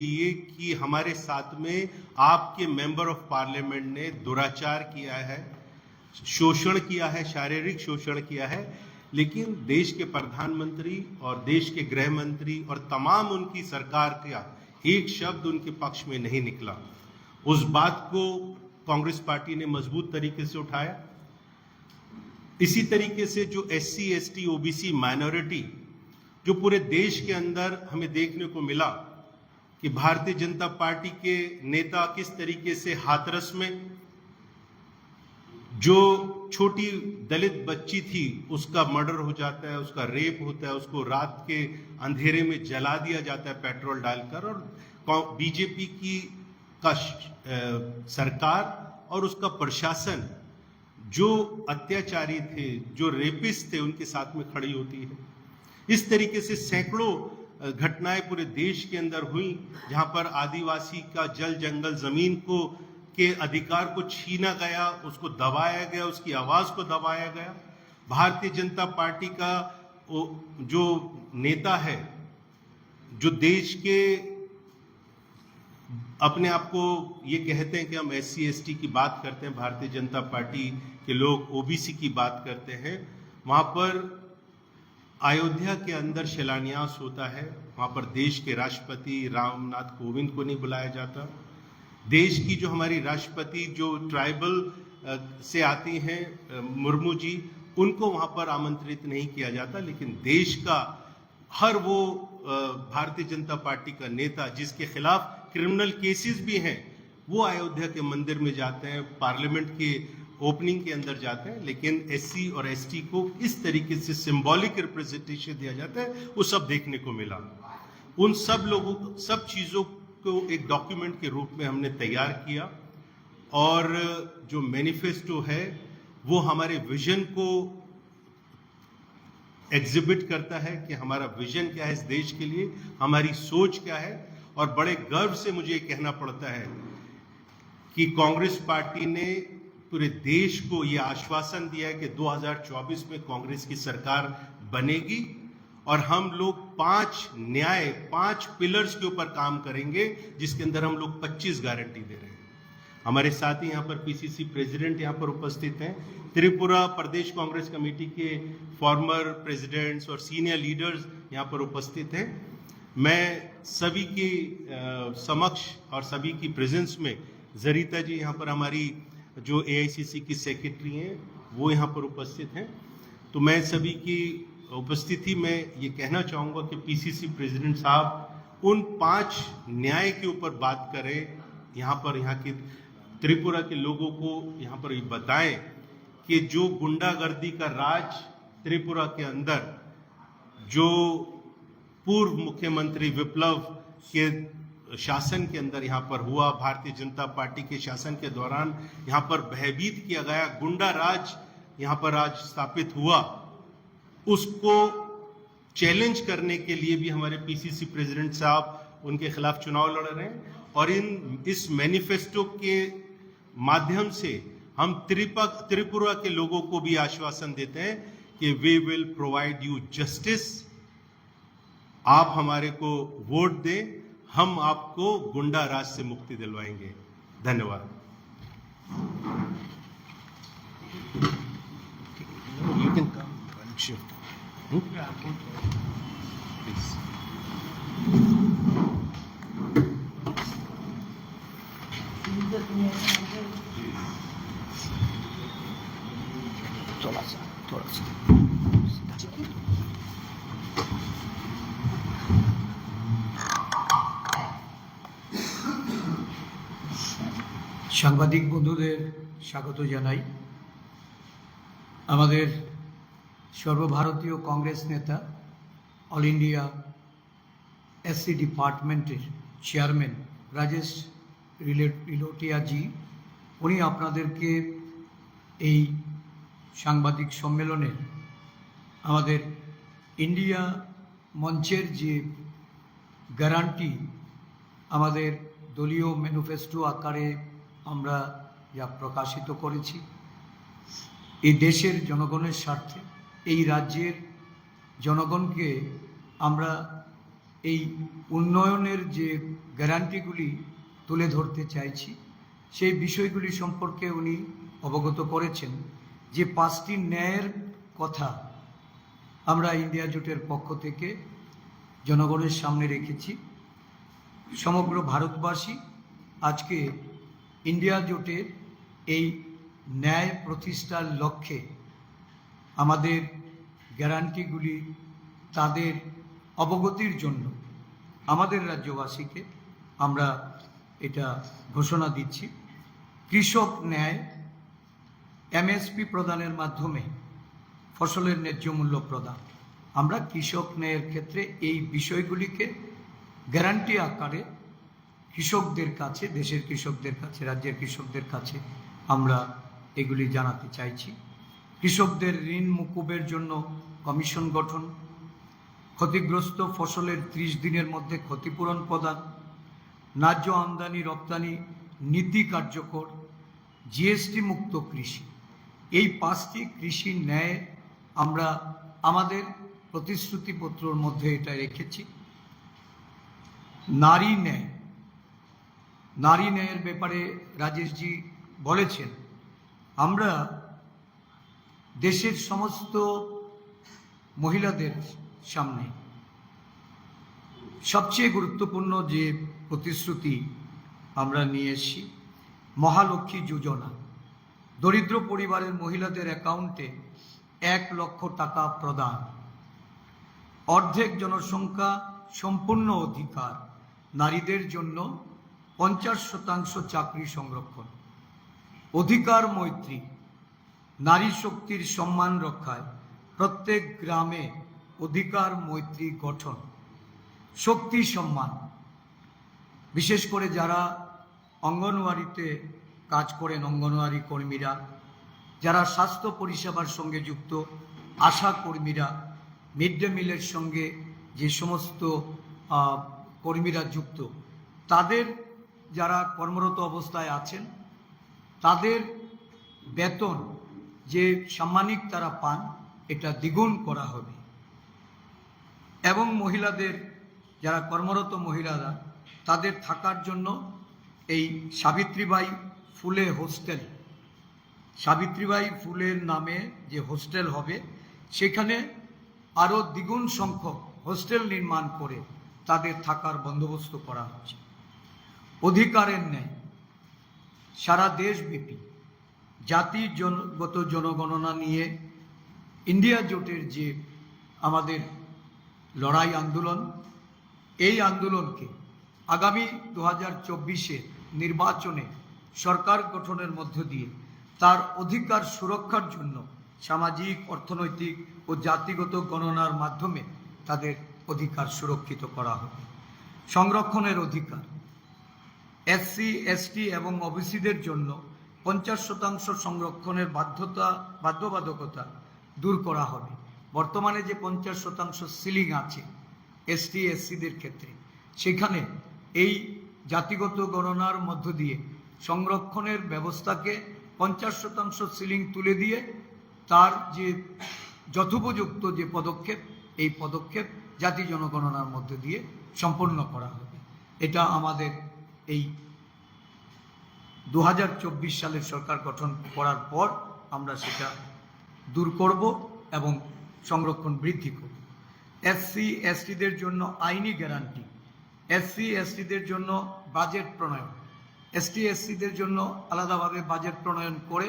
ये कि हमारे साथ में आपके मेंबर ऑफ़ पार्लियामेंट ने दुराचार किया है, शोषण किया है, शारीरिक शोषण किया है, लेकिन देश के प्रधानमंत्री और देश के गृह मंत्री और तमाम उनकी सरकार का एक शब्द उनके पक्ष में नहीं निकला। उस बात को कांग्रेस पार्टी ने मज़बूत तरीके से उठाया। इसी तरीके से जो S C S T OBC minority जो पूरे देश के अंदर हमें देखने को मिला कि भारतीय जनता पार्टी के नेता किस तरीके से हाथरस में, जो छोटी दलित बच्ची थी, उसका मर्डर हो जाता है, उसका रेप होता है, उसको रात के अंधेरे में जला दिया जाता है पेट्रोल डालकर और बीजेपी की का सरकार और उसका प्रशासन, जो अत्याचारी थे, जो रेपिस्ट थे, उनके साथ में खड़ी होती है। इस तरीके से सैकड़ों घटनाएँ पूरे देश के अंदर हुई, जहाँ पर आदिवासी का जल जंगल ज़मीन को, के अधिकार को छीना गया, उसको दबाया गया, उसकी आवाज़ को दबाया गया। भारतीय जनता पार्टी का जो नेता है, जो देश के अपने आप को ये कहते हैं कि हम एस सी की बात करते हैं, भारतीय जनता पार्टी के लोग ओबीसी की बात करते हैं, वहाँ पर अयोध्या के अंदर शिलान्यास होता है। वहाँ पर देश के राष्ट्रपति रामनाथ कोविंद को नहीं बुलाया जाता। देश की जो हमारी राष्ट्रपति, जो ट्राइबल से आती हैं मुर्मू जी, उनको वहाँ पर आमंत्रित नहीं किया जाता। लेकिन देश का हर वो भारतीय जनता पार्टी का नेता जिसके खिलाफ क्रिमिनल केसेस भी हैं, वो अयोध्या के मंदिर में जाते हैं। पार्लियामेंट के ओपनिंग के अंदर जाते हैं, लेकिन एससी और एसटी को इस तरीके से सिंबॉलिक रिप्रेजेंटेशन दिया जाता है, वो सब देखने को मिला। उन सब लोगों सब चीज़ों को एक डॉक्यूमेंट के रूप में हमने तैयार किया, और जो मैनिफेस्टो है, वो हमारे विजन को एग्जिबिट करता है कि हमारा विजन क्या है इस देश के लिए, हमारी सोच क्या है, और बड़े गर्व से मुझे कहना पड़ता है कि कांग्रेस पार्टी ने पूरे देश को ये आश्वासन दिया है कि 2024 में कांग्रेस की सरकार बनेगी और हम लोग पाँच न्याय, पाँच पिलर्स के ऊपर काम करेंगे, जिसके अंदर हम लोग 25 गारंटी दे रहे हैं। हमारे साथ ही यहाँ पर पीसीसी प्रेसिडेंट यहाँ पर उपस्थित हैं। त्रिपुरा प्रदेश कांग्रेस कमेटी के फॉर्मर प्रेसिडेंट्स और सीनियर लीडर्स यहाँ पर उपस्थित हैं। मैं सभी के समक्ष और सभी की प्रेजेंस में, जरीता जी यहाँ पर हमारी जो एआईसीसी की सेक्रेटरी हैं, वो यहाँ पर उपस्थित हैं। तो मैं सभी की उपस्थिति में ये कहना चाहूँगा कि पीसीसी प्रेसिडेंट साहब उन पाँच न्याय के ऊपर बात करें, यहाँ पर यहाँ की त्रिपुरा के लोगों को यहाँ पर बताएँ कि जो गुंडागर्दी का राज त्रिपुरा के अंदर, जो पूर्व मुख्यमंत्री विप्लव के शासन के अंदर यहाँ पर हुआ। भारतीय जनता पार्टी के शासन के दौरान यहाँ पर भयभीत किया गया। गुंडा राज यहाँ पर आज स्थापित हुआ। उसको चैलेंज करने के लिए भी हमारे पीसीसी प्रेसिडेंट साहब उनके खिलाफ चुनाव लड़ रहे हैं और इन, इस मैनिफेस्टो के माध्यम से हम त्रिपा, त्रिपुरा के लोगों को भी आश्वासन देते हैं कि वे विल प्रोवाइड यू जस्टिस आप हमारे को वोट दें। हम आपको गुंडा राज से मुक्ति दिलवाएँगे। धन्यवाद। You can come. And shift. Please. थोड़ा সাংবাদিক বন্ধুদের স্বাগত জানাই। আমাদের সর্বভারতীয় কংগ্রেস নেতা, অল ইন্ডিয়া এসসি ডিপার্টমেন্টের চেয়ারম্যান রাজেশ রিলে- রিলোটিয়াজি, উনি আপনাদেরকে এই সাংবাদিক সম্মেলনে আমাদের ইন্ডিয়া মঞ্চের যে গ্যারান্টি, আমাদের দলীয় ম্যানিফেস্টো আকারে আমরা যা প্রকাশিত করেছি এই দেশের জনগণের স্বার্থে, এই রাজ্যের জনগণকে আমরা এই উন্নয়নের যে গ্যারান্টিগুলি তুলে ধরতে চাইছি, সেই বিষয়গুলি সম্পর্কে উনি অবগত করেছেন যে পাঁচটি ন্যায়ের কথা আমরা ইন্ডিয়া জোটের পক্ষ থেকে জনগণের সামনে রেখেছি। সমগ্র ভারতবাসী আজকে ইন্ডিয়া জোটের এই ন্যায় প্রতিষ্ঠার লক্ষ্যে আমাদের গ্যারান্টিগুলি তাদের অবগতির জন্য আমাদের রাজ্যবাসীকে আমরা এটা ঘোষণা দিচ্ছি। কৃষক ন্যায় এমএসপি প্রদানের মাধ্যমে ফসলের ন্যায্য মূল্য প্রদান। আমরা কৃষক ন্যায়ের ক্ষেত্রে এই বিষয়গুলিকে গ্যারান্টি আকারে কৃষকদের কাছে, দেশের কৃষকদের কাছে, রাজ্যের কৃষকদের কাছে আমরা এগুলি জানাতে চাইছি। কৃষকদের ঋণ মুকুবের জন্য কমিশন গঠন, ক্ষতিগ্রস্ত ফসলের ত্রিশ দিনের মধ্যে ক্ষতিপূরণ প্রদান, ন্যায্য আমদানি রপ্তানি নীতি কার্যকর, জিএসটি মুক্ত কৃষি। এই পাঁচটি কৃষি ন্যায় আমরা আমাদের প্রতিশ্রুতিপত্রর মধ্যে এটা রেখেছি। নারী ন্যায়। নারী ন্যায়ের ব্যাপারে রাজেশজি বলেছেন, আমরা দেশের সমস্ত মহিলাদের সামনে সবচেয়ে গুরুত্বপূর্ণ যে প্রতিশ্রুতি আমরা নিয়ে এসেছি, মহালক্ষ্মী যোজনা। দরিদ্র পরিবারের মহিলাদের অ্যাকাউন্টে এক লক্ষ টাকা প্রদান। অর্ধেক জনসংখ্যা সম্পূর্ণ অধিকার নারীদের জন্য পঞ্চাশ শতাংশ চাকরি সংরক্ষণ। অধিকার মৈত্রী। নারী শক্তির সম্মান রক্ষায় প্রত্যেক গ্রামে অধিকার মৈত্রী গঠন। শক্তি সম্মান। বিশেষ করে যারা অঙ্গনওয়াড়িতে কাজ করেন অঙ্গনওয়াড়ি কর্মীরা, যারা স্বাস্থ্য পরিষেবার সঙ্গে যুক্ত, আশা কর্মীরা, মিড ডে মিলের সঙ্গে যে সমস্ত কর্মীরা যুক্ত, তাদের যারা কর্মরত অবস্থায় আছেন, তাদের বেতন যে সাম্মানিক তারা পান, এটা দ্বিগুণ করা হবে। এবং মহিলাদের, যারা কর্মরত মহিলারা, তাদের থাকার জন্য এই সাবিত্রীবাই ফুলে হোস্টেল, সাবিত্রীবাই ফুলের নামে যে হোস্টেল হবে, সেখানে আরও দ্বিগুণ সংখ্যক হোস্টেল নির্মাণ করে তাদের থাকার বন্দোবস্ত করা হচ্ছে। অধিকারের ন্যায়। সারা দেশব্যাপী জাতি জনগত জনগণনা নিয়ে ইন্ডিয়া জোটের যে আমাদের লড়াই আন্দোলন, এই আন্দোলনকে আগামী দু হাজার চব্বিশে নির্বাচনে সরকার গঠনের মধ্য দিয়ে তার অধিকার সুরক্ষার জন্য সামাজিক, অর্থনৈতিক ও জাতিগত গণনার মাধ্যমে তাদের অধিকার সুরক্ষিত করা হবে। সংরক্ষণের অধিকার এসসি এসটি এবং ওবিসিদের জন্য পঞ্চাশ শতাংশ সংরক্ষণের বাধ্যতা, বাধ্যবাধকতা দূর করা হবে। বর্তমানে যে পঞ্চাশ শতাংশ সিলিং আছে এসটি এসসিদের ক্ষেত্রে, সেখানে এই জাতিগত গণনার মধ্য দিয়ে সংরক্ষণের ব্যবস্থাকে পঞ্চাশ শতাংশ সিলিং তুলে দিয়ে তার যে যথোপযুক্ত যে পদক্ষেপ, এই পদক্ষেপ জাতি জনগণনার মধ্য দিয়ে সম্পন্ন করা হবে। এটা আমাদের এই দু হাজার চব্বিশ সালের সরকার গঠন করার পর আমরা সেটা দূর করব এবং সংরক্ষণ বৃদ্ধি করব। এসসি এসটিদের জন্য আইনি গ্যারান্টি এসসি এসটিদের জন্য বাজেট প্রণয়ন এসটি এসসিদের জন্য আলাদাভাবে বাজেট প্রণয়ন করে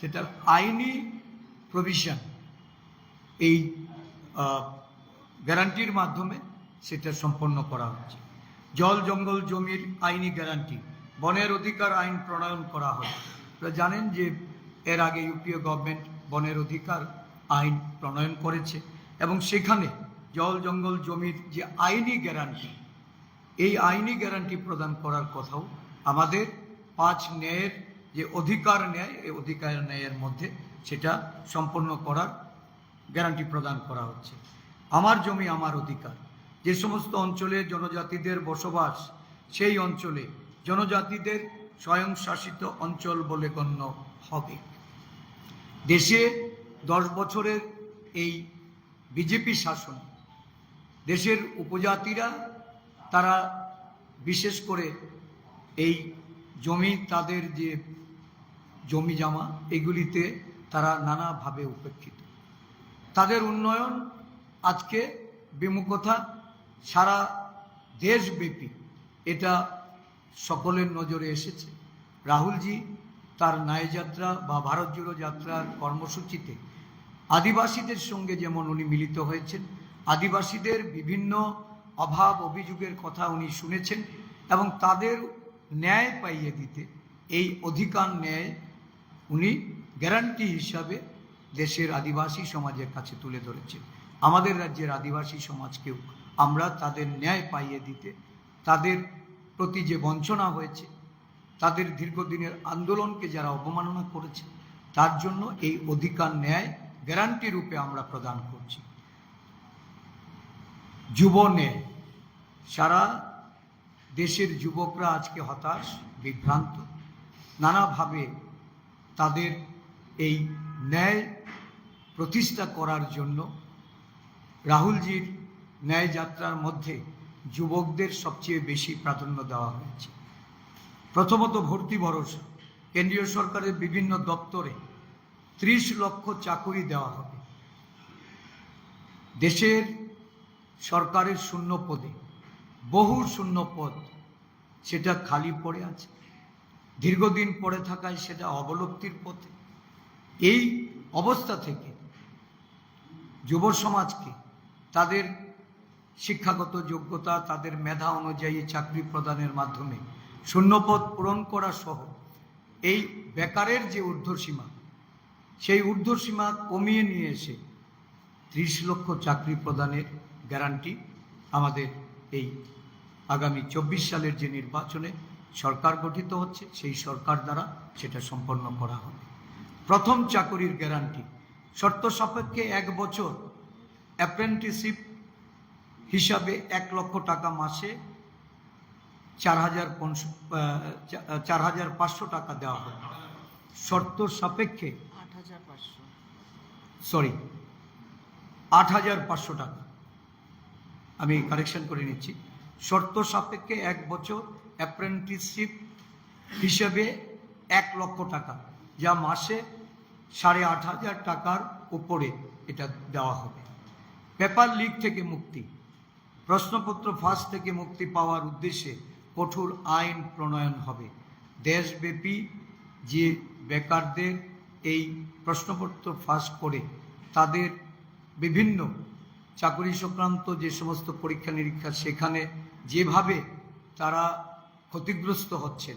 সেটার আইনি প্রভিশন এই গ্যারান্টির মাধ্যমে সেটা সম্পন্ন করা হচ্ছে। জল জঙ্গল জমির আইনি গ্যারান্টি, বনের অধিকার আইন প্রণয়ন করা হয়। আপনারা জানেন যে এর আগে ইউপিএ গভর্নমেন্ট বনের অধিকার আইন প্রণয়ন করেছে এবং সেখানে জল জঙ্গল জমির যে আইনি গ্যারান্টি, এই আইনি গ্যারান্টি প্রদান করার কথাও আমাদের পাঁচ ন্যায়ের যে অধিকার ন্যায়, এই অধিকার ন্যায়ের মধ্যে সেটা সম্পন্ন করার গ্যারান্টি প্রদান করা হচ্ছে। আমার জমি, আমার অধিকার। যে সমস্ত অঞ্চলে জনজাতিদের বসবাস, সেই অঞ্চলে জনজাতিদের স্বয়ংশাসিত অঞ্চল বলে গণ্য হবে। দেশে দশ বছরের এই বিজেপি শাসন, দেশের উপজাতিরা তারা বিশেষ করে এই জমি, তাদের যে জমি জমা, এগুলিতে তারা নানাভাবে উপেক্ষিত। তাদের উন্নয়ন আজকে বিমুখতা সারা দেশব্যাপী এটা সকলের নজরে এসেছে। রাহুলজি তার ন্যায়যাত্রা বা ভারত জোড়ো যাত্রার কর্মসূচিতে আদিবাসীদের সঙ্গে যেমন উনি মিলিত হয়েছেন, আদিবাসীদের বিভিন্ন অভাব অভিযোগের কথা উনি শুনেছেন এবং তাদের ন্যায় পাইয়ে দিতে এই অধিকার ন্যায় উনি গ্যারান্টি হিসাবে দেশের আদিবাসী সমাজের কাছে তুলে ধরেছেন। আমাদের রাজ্যের আদিবাসী সমাজকেও আমরা তাদের ন্যায় পাইয়ে দিতে, তাদের প্রতি যে বঞ্চনা হয়েছে, তাদের দীর্ঘদিনের আন্দোলনকে যারা অবমাননা করেছে, তার জন্য এই অধিকার ন্যায় গ্যারান্টি রূপে আমরা প্রদান করছি। যুব ন্যায়। সারা দেশের যুবকরা আজকে হতাশ, বিভ্রান্ত। নানাভাবে তাদের এই ন্যায় প্রতিষ্ঠা করার জন্য রাহুলজির ন্যায় যাত্রার মধ্যে যুবকদের সবচেয়ে বেশি প্রাধান্য দেওয়া হয়েছে। প্রথমত ভর্তি ভরসা। কেন্দ্রীয় সরকারের বিভিন্ন দপ্তরে ত্রিশ লক্ষ চাকুরি দেওয়া হবে। দেশের সরকারের শূন্য পদে, বহু শূন্য পদ সেটা খালি পড়ে আছে। দীর্ঘদিন পড়ে থাকায় সেটা অবলুপ্তির পথে। এই অবস্থা থেকে যুব সমাজকে তাদের শিক্ষাগত যোগ্যতা তাদের মেধা অনুযায়ী চাকরি প্রদানের মাধ্যমে। শূন্যপদ পূরণ করা সহ এই বেকারের যে ঊর্ধ্বসীমা, সেই ঊর্ধ্বসীমা কমিয়ে নিয়ে এসে ত্রিশ লক্ষ চাকরি প্রদানের গ্যারান্টি আমাদের এই আগামী চব্বিশ সালের যে নির্বাচনে সরকার গঠিত হচ্ছে, সেই সরকার দ্বারা সেটা সম্পন্ন করা হবে। প্রথম চাকরির গ্যারান্টি, শর্ত সাপেক্ষে এক বছর অ্যাপ্রেন্টিসশিপ হিসাবে এক লক্ষ টাকা মাসে চার হাজার চার হাজার পাঁচশো টাকা দেওয়া হবে শর্ত সাপেক্ষে আট হাজার পাঁচশো। সরি আট হাজার পাঁচশো টাকা। আমি কারেকশন করে নিচ্ছি। শর্ত সাপেক্ষে এক বছর অ্যাপ্রেন্টিসশিপ হিসেবে এক লক্ষ টাকা যা মাসে সাড়ে আট হাজার টাকার উপরে এটা দেওয়া হবে। পেপার লিক থেকে মুক্তি। প্রশ্নপত্র ফাঁস থেকে মুক্তি পাওয়ার উদ্দেশ্যে কঠোর আইন প্রণয়ন হবে। দেশব্যাপী যে বেকারদের এই প্রশ্নপত্র ফাঁস করে, তাদের বিভিন্ন চাকরি সংক্রান্ত যে সমস্ত পরীক্ষা নিরীক্ষা, সেখানে যেভাবে তারা ক্ষতিগ্রস্ত হচ্ছেন,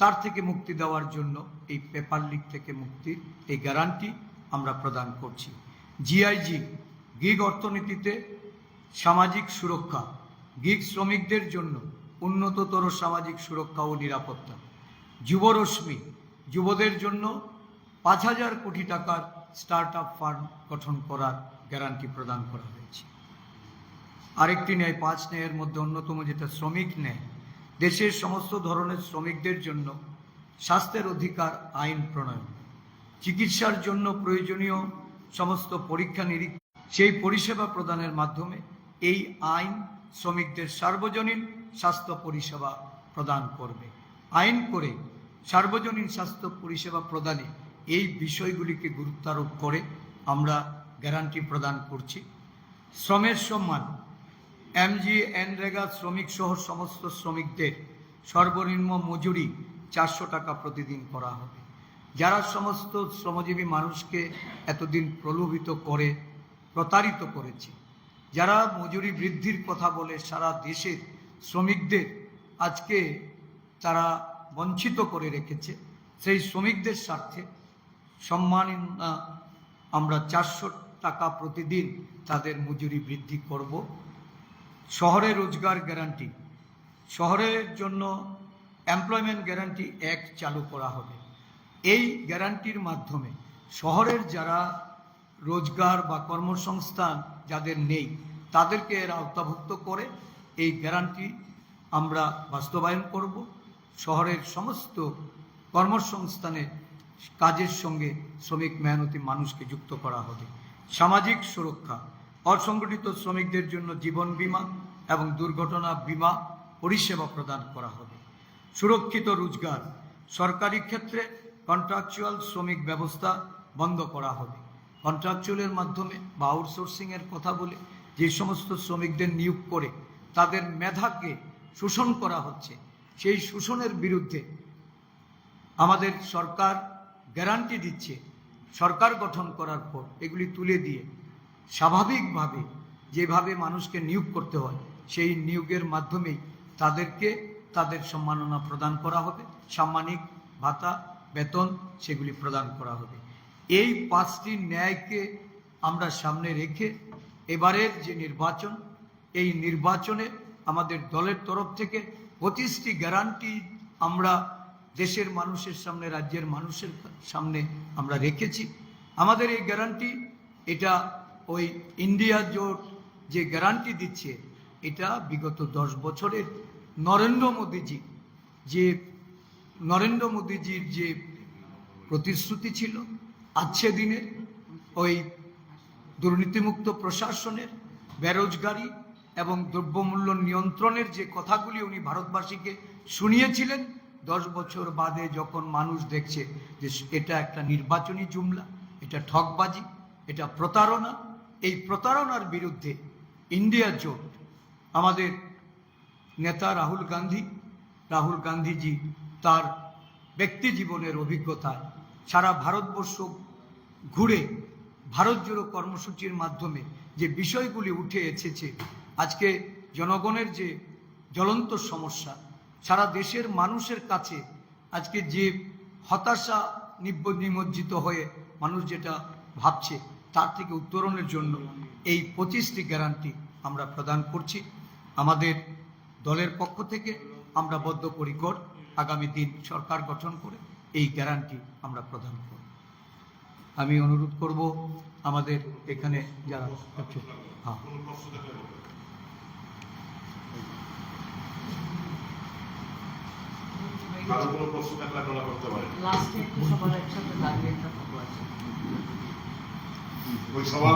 তার থেকে মুক্তি দেওয়ার জন্য এই পেপার লিক থেকে মুক্তির এই গ্যারান্টি আমরা প্রদান করছি। জিআইজি, গিগ অর্থনীতিতে সামাজিক সুরক্ষা, গিগ শ্রমিকদের জন্য উন্নততর সামাজিক সুরক্ষা ও নিরাপত্তা। যুবরশ্মি যুবদের জন্য পাঁচ হাজার কোটি টাকার স্টার্ট আপ ফান্ড গঠন করার গ্যারান্টি প্রদান করা হয়েছে। আরেকটি ন্যায়, পাঁচ ন্যায়ের মধ্যে অন্যতম যেটা শ্রমিক ন্যায়, দেশের সমস্ত ধরনের শ্রমিকদের জন্য স্বাস্থ্যের অধিকার আইন প্রণয়ন। চিকিৎসার জন্য প্রয়োজনীয় সমস্ত পরীক্ষা নিরীক্ষা সেই পরিষেবা প্রদানের মাধ্যমে এই আইন শ্রমিকদের সার্বজনীন স্বাস্থ্য পরিষেবা প্রদান করবে। আইন করে সার্বজনীন স্বাস্থ্য পরিষেবা প্রদানে এই বিষয়গুলিকে গুরুত্বারোপ করে আমরা গ্যারান্টি প্রদান করছি। শ্রমের সম্মান, এমজি এনরেগা শ্রমিক সহ সমস্ত শ্রমিকদের সর্বনিম্ন মজুরি চারশো টাকা প্রতিদিন করা হবে। যারা সমস্ত শ্রমজীবী মানুষকে এতদিন প্রলোভিত করে, প্রতারিত করেছে যারা মজুরি বৃদ্ধির কথা বলে সারা দেশের শ্রমিকদের আজকে তারা বঞ্চিত করে রেখেছে, সেই শ্রমিকদের স্বার্থে সম্মান আমরা চারশো টাকা প্রতিদিন তাদের মজুরি বৃদ্ধি করব। শহরে রোজগার গ্যারান্টি, শহরের জন্য এমপ্লয়মেন্ট গ্যারান্টি অ্যাক্ট চালু করা হবে। এই গ্যারান্টির মাধ্যমে শহরের যারা রোজগার বা কর্মসংস্থান যাদের নেই, তাদেরকে এর আওতাভুক্ত করে এই গ্যারান্টি আমরা বাস্তবায়ন করব। শহরের সমস্ত কর্মসংস্থানে কাজের সঙ্গে শ্রমিক মেহনতি মানুষকে যুক্ত করা হবে। সামাজিক সুরক্ষা, অসংগঠিত শ্রমিকদের জন্য জীবন বীমা এবং দুর্ঘটনা বীমা পরিষেবা প্রদান করা হবে। সুরক্ষিত রোজগার, সরকারি ক্ষেত্রে কন্ট্রাকচুয়াল শ্রমিক ব্যবস্থা বন্ধ করা হবে। কন্ট্রাকচুয়ালের মাধ্যমে বা আউটসোর্সিংয়ের কথা বলে যে সমস্ত শ্রমিকদের নিয়োগ করে তাদের মেধাকে শোষণ করা হচ্ছে, সেই শোষণের বিরুদ্ধে আমাদের সরকার গ্যারান্টি দিচ্ছে। সরকার গঠন করার পর এগুলি তুলে দিয়ে স্বাভাবিকভাবে যেভাবে মানুষকে নিয়োগ করতে হয়, সেই নিয়োগের মাধ্যমেই তাদেরকে তাদের সম্মাননা প্রদান করা হবে। সাম্মানিক ভাতা, বেতন, সেগুলি প্রদান করা হবে। এই পাঁচটি ন্যায়কে আমরা সামনে রেখে এবারের যে নির্বাচন, এই নির্বাচনে আমাদের দলের তরফ থেকে পঁচিশটি গ্যারান্টি আমরা দেশের মানুষের সামনে, রাজ্যের মানুষের সামনে আমরা রেখেছি। আমাদের এই গ্যারান্টি এটা ওই ইন্ডিয়া জোট যে গ্যারান্টি দিচ্ছে, এটা বিগত দশ বছরের নরেন্দ্র মোদীজি, যে নরেন্দ্র মোদীজির যে প্রতিশ্রুতি ছিল আজকে দিনের ওই দুর্নীতিমুক্ত প্রশাসনের বেরোজগারি এবং দ্রব্যমূল্য নিয়ন্ত্রণের যে কথাগুলি উনি ভারতবাসীকে শুনিয়েছিলেন, দশ বছর বাদে যখন মানুষ দেখছে যে এটা একটা নির্বাচনী জুমলা, এটা ঠকবাজি এটা প্রতারণা, এই প্রতারণার বিরুদ্ধে ইন্ডিয়া জোট, আমাদের নেতা রাহুল গান্ধী, রাহুল গান্ধীজি তার ব্যক্তি জীবনের অভিজ্ঞতায় সারা ভারতবর্ষ ঘুরে ভারত জুড়ো কর্মসূচির মাধ্যমে যে বিষয়গুলি উঠে এসেছে, আজকে জনগণের যে জ্বলন্ত সমস্যা, সারা দেশের মানুষের কাছে আজকে যে হতাশা নিমজ্জিত হয়ে মানুষ যেটা ভাবছে, তার থেকে উত্তরণের জন্য এই পঁচিশটি গ্যারান্টি আমরা প্রদান করছি। আমাদের দলের পক্ষ থেকে আমরা বদ্ধপরিকর। আগামী দিন সরকার গঠন করে এই গ্যারান্টি আমরা প্রদান করব। আমি অনুরোধ করব আমাদের এখানে যারা হ্যাঁ। কারও কোনো প্রশ্ন থাকলে আপনারা করতে পারেন। ওই সভা